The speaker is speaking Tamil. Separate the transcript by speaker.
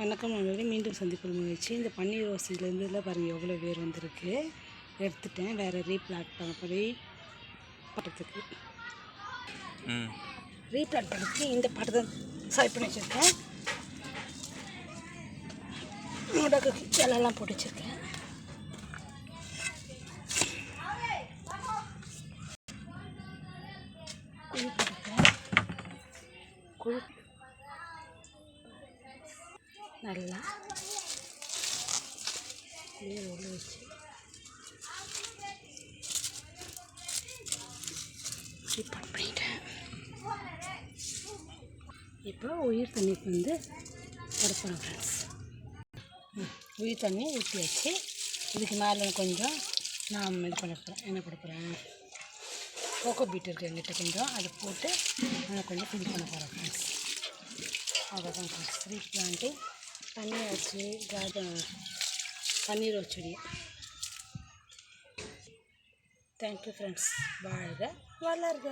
Speaker 1: வணக்கம் நண்பர்களே மீண்டும் சந்திப்பில் முயற்சி இந்த பன்னீர் ரோசிலேருந்து இதில் பாருங்கள் எவ்வளோ வேர் வந்திருக்கு. எடுத்துட்டேன் வேறு ரீப்ளாட் பண்ண
Speaker 2: ம்.
Speaker 1: ரீப்ளாட் பண்ணுறதுக்கு இந்த தான் செலக்ட் பண்ணி வச்சுருக்கேன். முடக்கு இலெல்லாம் போட்டு வச்சுருக்கேன். குழி நல்லா. குழியை உள்ள வச்சு. ரீப்ளாட் பண்ணிட்டேன். இப்போ உயிர் தண்ணிக்கு வந்து கொடுப்போம் ஃப்ரெண்ட்ஸ் உயிர் தண்ணி ஊற்றியாச்சு இதுக்கு மேலே கொஞ்சம் நான் இது பண்ண போகிறேன் என்ன கொடுக்குறேன் கோகோ பீட் இருக்குது எங்கிட்ட கொஞ்சம் அதை போட்டு நான் கொஞ்சம் ஃபில் பண்ண போகிறேன் ஃப்ரெண்ட்ஸ் அவ்வளோதான் ஃப்ரெண்ட்ஸ் த்ரீ பிளான்ட்டு தண்ணி வச்சு கார்டன் பன்னீர் வச்சுடி தேங்க்யூ ஃப்ரெண்ட்ஸ் வாழ்க வளர்க